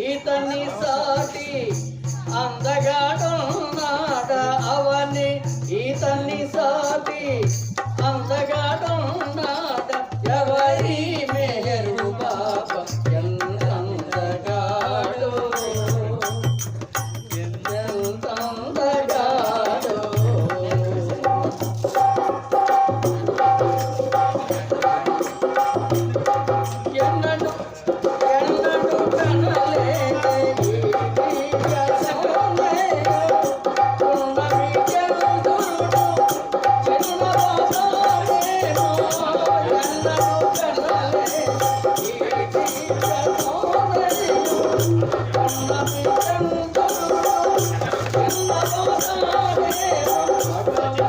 ఈతని సాటి అందగాడున్నాడ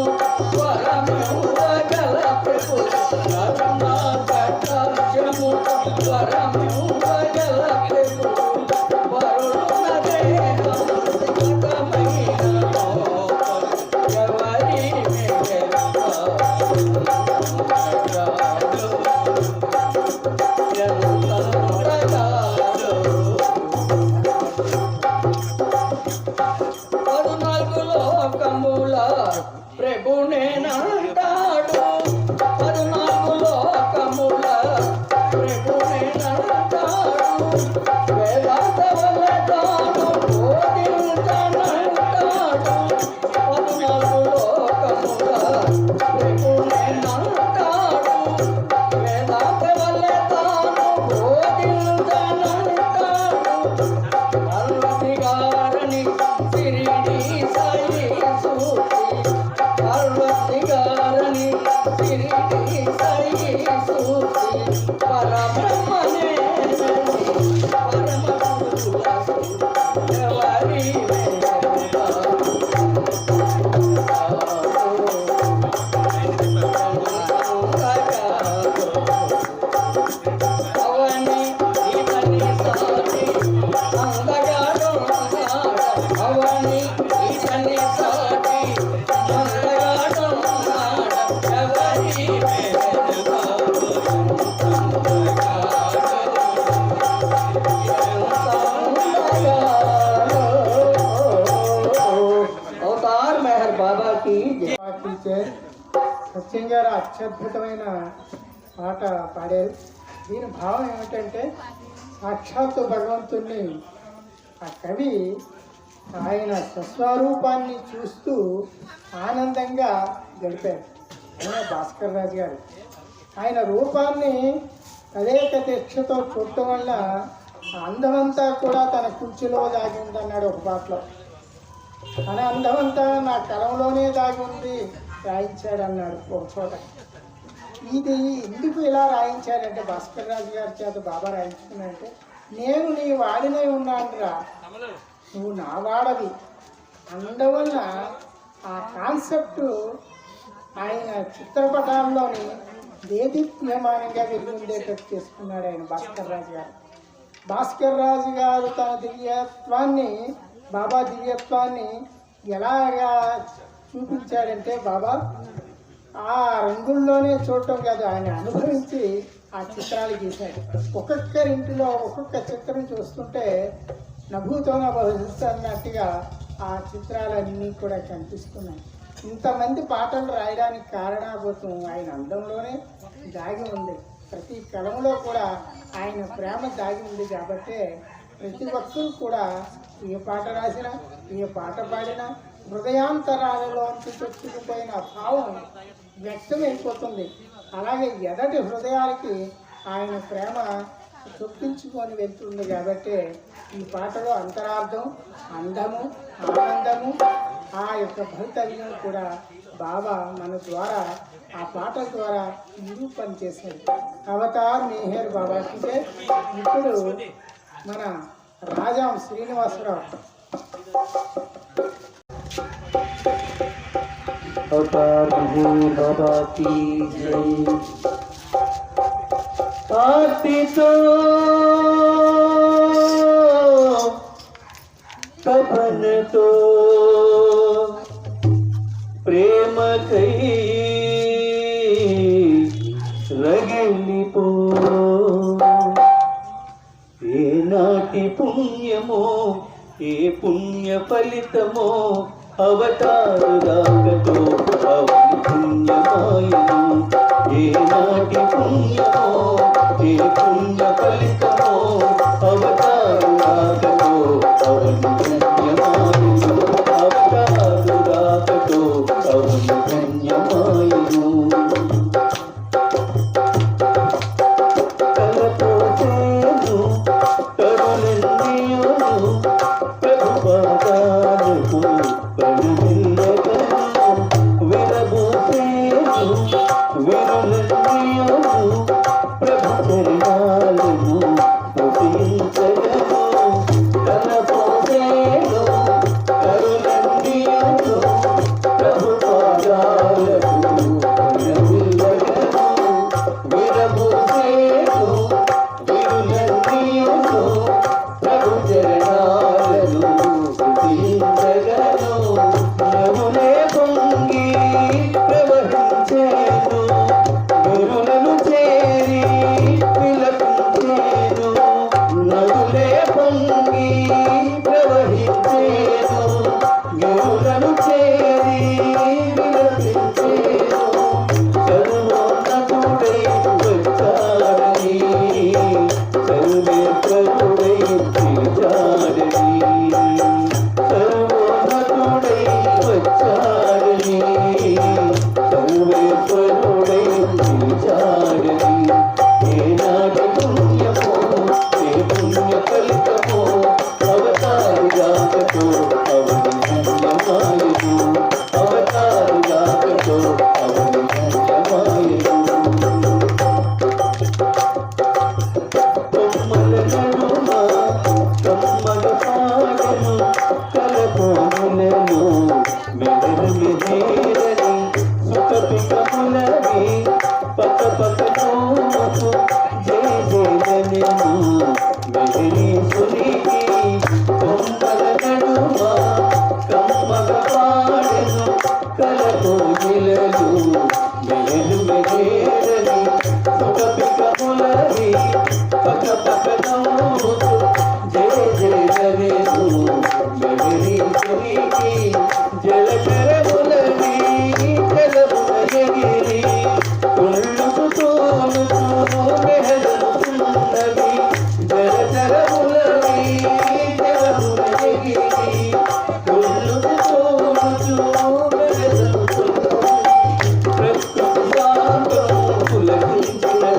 amor. సత్యం గారు అత్యద్భుతమైన పాట పాడారు. దీని భావం ఏమిటంటే సాక్షాత్తు భగవంతుణ్ణి ఆ కవి ఆయన స్వస్వరూపాన్ని చూస్తూ ఆనందంగా గడిపారు. ఆయన భాస్కర్ రాజు గారు. ఆయన రూపాన్ని తదేక దీక్షతో చూడటం వల్ల ఆ అందమంతా కూడా తన కుర్చీలో దాగి ఉందన్నాడు ఒక పాటలో. తన అందమంతా నా కలంలోనే దాగి ఉంది. రాయించాడు అన్నాడు ఒక చోట. ఇది ఎందుకు ఇలా రాయించాడంటే భాస్కర్ రాజు గారి చేత బాబా రాయించుకున్నాడంటే నేను నీ వాడినే ఉన్నానురా. నువ్వు నా వాడవి. అందువల్ల ఆ కాన్సెప్ట్ ఆయన చిత్రపటాల్లోని దేదీప్యమానంగా వెలుగుండేటట్టు చేసుకున్నాడు ఆయన భాస్కర్ రాజు గారు. భాస్కర్ రాజు గారు తన దివ్యత్వాన్ని బాబా దివ్యత్వాన్ని ఎలాగా చూపించాడంటే బాబా ఆ రంగుల్లోనే చూడటం కాదు ఆయన అనుభవించి ఆ చిత్రాలు గీశాడు. ఒక్కొక్కరి ఇంటిలో ఒక్కొక్క చిత్రం చూస్తుంటే నభూతోన భవిస్తున్నట్టుగా ఆ చిత్రాలన్నీ కూడా కనిపిస్తున్నాయి. ఇంతమంది పాటలు రాయడానికి కారణాభూతం ఆయన అందంలోనే దాగి ఉంది. ప్రతి కలంలో కూడా ఆయన ప్రేమ దాగి ఉంది కాబట్టి ప్రతి ఒక్కరూ కూడా ఏ పాట రాసినా ఏ పాట పాడినా హృదయాంతరాలలో చొచ్చుకుపోయిన భావం వ్యక్తమైపోతుంది. అలాగే ఎదటి హృదయాలకి ఆయన ప్రేమ చొప్పించుకొని వెళ్తుంది కాబట్టి ఈ పాటలో అంతరార్థం అందము ఆనందము ఆ యొక్క భవితవ్యం కూడా బాబా మన ద్వారా ఆ పాటల ద్వారా నిరూపణ చేశాడు. అవతార్ మేహర్ అంటే ఇప్పుడు మన రాజాం శ్రీనివాసరావు. భవతి జై పాపితో కపనతో ప్రేమ కై రగిలిపో ఏ నాటి పుణ్యమో ఏ పుణ్య ఫలితమో అవతారు అవని పుణ్యమాయను ఏ నాటి పుణ్యమో ఏ పుణ్య ఫలితమో అవతారు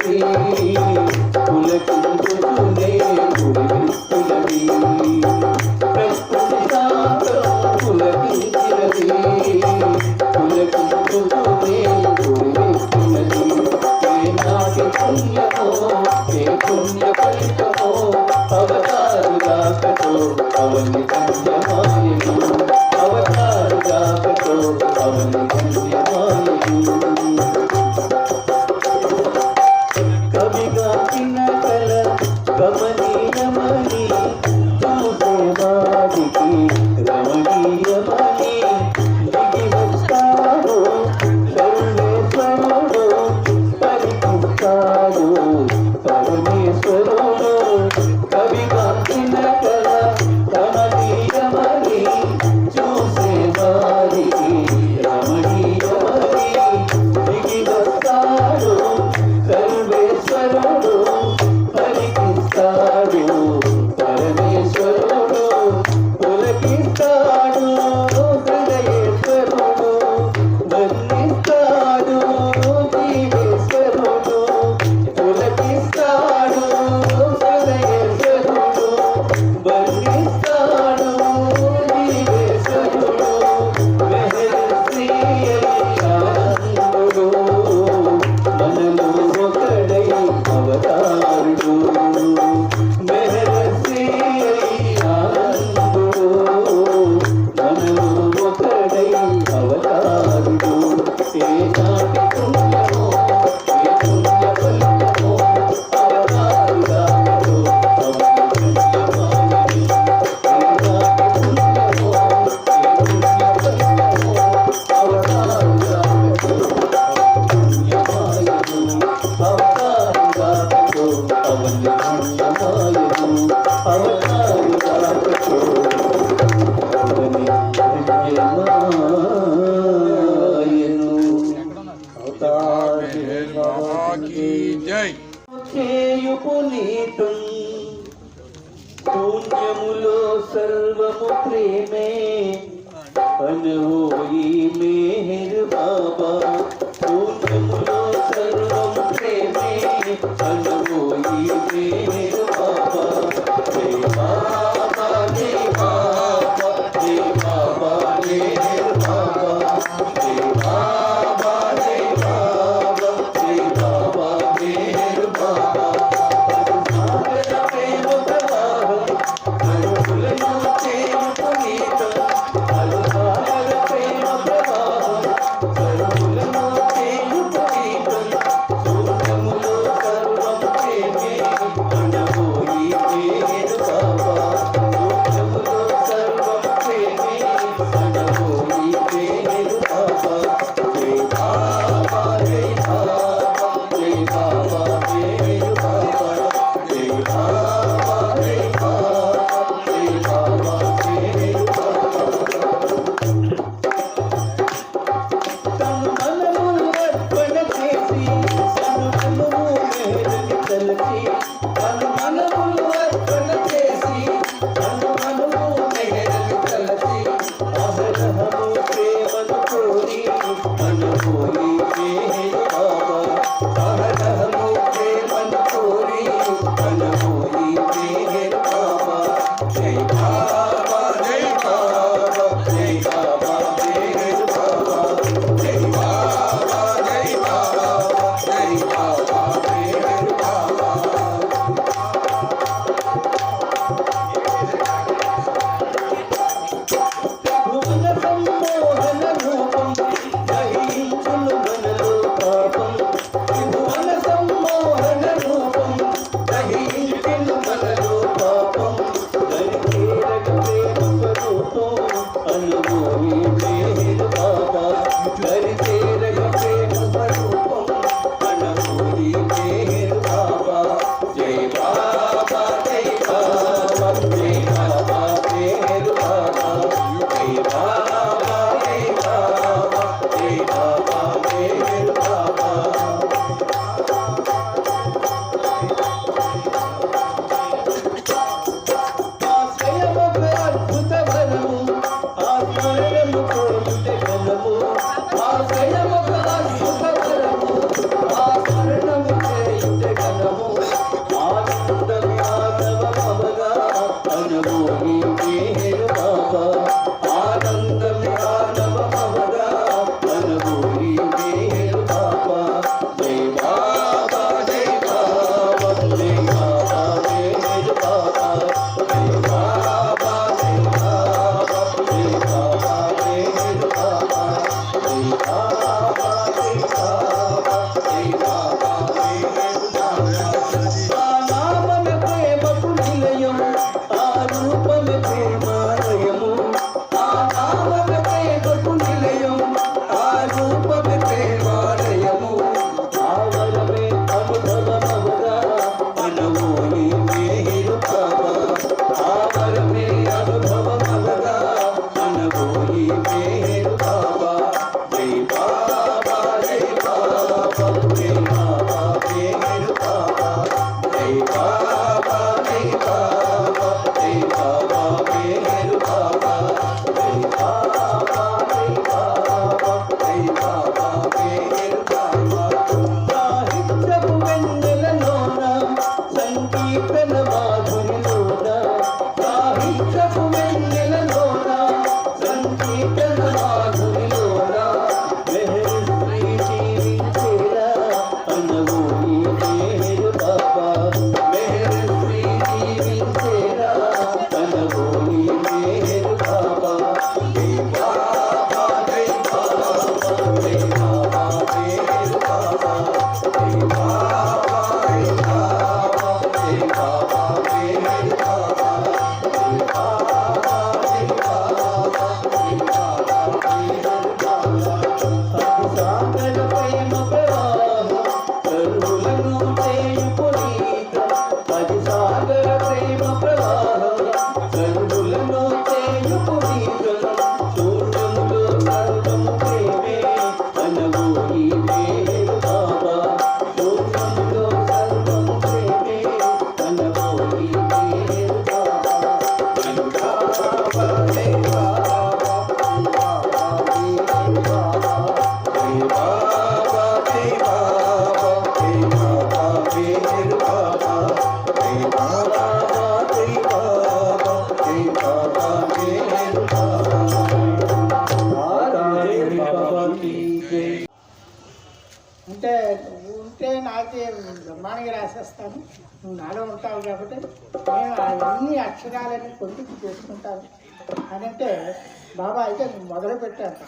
ফুল কিন্তু మేలుని నువ్వు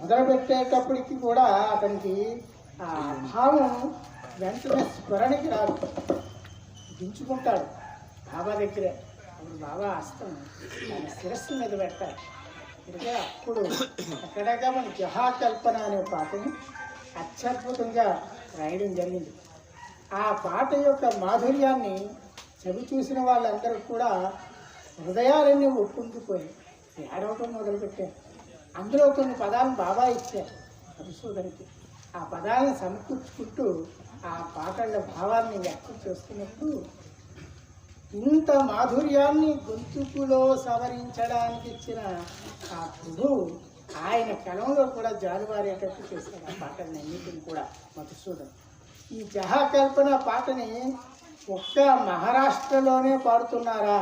మొదలు పెట్టేటప్పటికి కూడా అతనికి ఆ భావం వెంటనే స్మరణకి రాదు. దించుకుంటాడు. బాబా దగ్గరే. అప్పుడు బాబా అస్తం. ఆయన శిరస్సు మీద పెట్టాలి. అంటే అప్పుడు అక్కడగా మన జహాకల్పన అనే పాటని అత్యద్భుతంగా రాయడం జరిగింది. ఆ పాట యొక్క మాధుర్యాన్ని చవి చూసిన వాళ్ళందరూ కూడా హృదయాలన్నీ ఒప్పుకుపోయాయి ఏడవటం మొదలుపెట్టారు. అందులో కొన్ని పదాలను బాబా ఇచ్చారు పరిశోధనకి ఆ పదాలను సమకూర్చుకుంటూ ఆ పాటల భావాన్ని వ్యక్తం చేస్తున్నప్పుడు ఇంత మాధుర్యాన్ని గొంతుకులో సవరించడానికి ఇచ్చిన ఆ ప్రభు ఆయన కలంలో కూడా జారువారేటట్టు చేశాడు ఆ పాటల్ని అన్నిటిని కూడా మధుసూదన్ ఈ జహాకల్పన పాటని ఒక్క మహారాష్ట్రలోనే పాడుతున్నారా?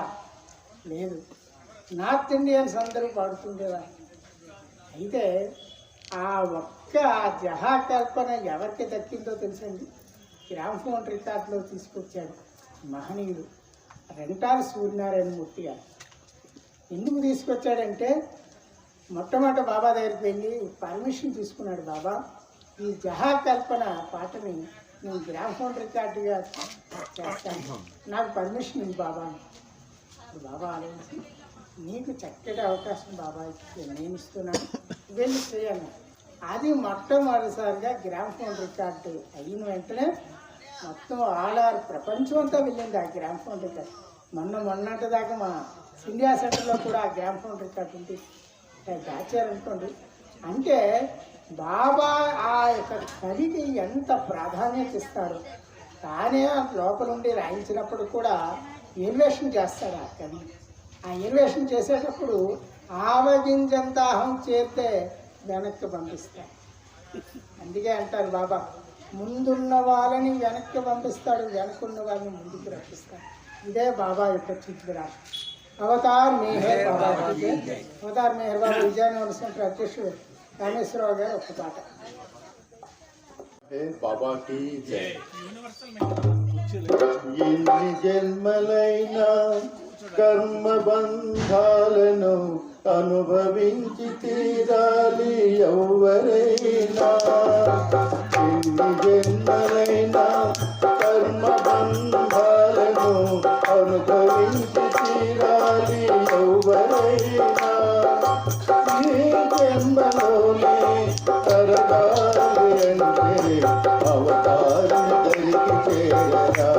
లేదు. నార్త్ ఇండియన్స్ అందరూ పాడుతుండేవారు. అయితే ఆ ఒక్క జహా కల్పన ఎవరికి దక్కిందో తెలుసండి? గ్రామ్ఫోన్ రికార్డులో తీసుకొచ్చాడు మహనీయుడు రెంటాల సూర్యనారాయణ మూర్తి గారు. ఎందుకు తీసుకొచ్చాడంటే మొట్టమొదట బాబా దగ్గరికి వెళ్ళి పర్మిషన్ తీసుకున్నాడు బాబా. ఈ జహా కల్పన పాటని నేను గ్రామ్ఫోన్ రికార్డుగా చేస్తాను. నాకు పర్మిషన్ ఉంది బాబా బాబా ఆలోచించి నీకు చక్కటి అవకాశం బాబాయ్ నేను ఇస్తున్నాను. వెళ్ళి చేయాలి. అది మొట్టమొదటిసారిగా గ్రామ్ఫోన్ రికార్డు అయిన వెంటనే మొత్తం ఆల్ ఆర్ ప్రపంచం అంతా వెళ్ళింది ఆ గ్రామ్ఫోన్ రికార్డ్. మొన్న మొన్నటి దాకా మా ఇండియా సెంటర్లో కూడా ఆ గ్రామ్ఫోన్ రికార్డు ఉంది. దాచారనుకోండి అంటే బాబా ఆ యొక్క కవికి ఎంత ప్రాధాన్యత ఇస్తారు? తానే లోపల ఉండి రాయించినప్పుడు కూడా ఎలివేషన్ చేస్తాడు ఆ కవి ఆ ఎలివేషన్ చేసేటప్పుడు ఆవగింజంత అహం చేస్తే వెనక్కి పంపిస్తాడు. అందుకే అంటారు బాబా ముందున్న వాళ్ళని వెనక్కి పంపిస్తాడు వెనకున్న వాళ్ళని ముందుకు రప్పిస్తాడు. ఇదే బాబా యొక్క చిత్ర అవతార్ మేహర్ బాబా అవతార్ మేహర్ బాబా విజయనగరం సెంటర్ అధ్యక్షుడు రామేశ్వరరావు గారు ఒక పాట. జన్మలైనా కర్మ బంధాలను అనుభవించి తీరాలి ఎవరైనా ఎన్ని జన్మలైనా కర్మ బంధాలను అనుభవించి తీరాలి ఎవరైనా ఈ జన్మలోనే తరగాలి అంటే అవతారం జరిగి చేరరా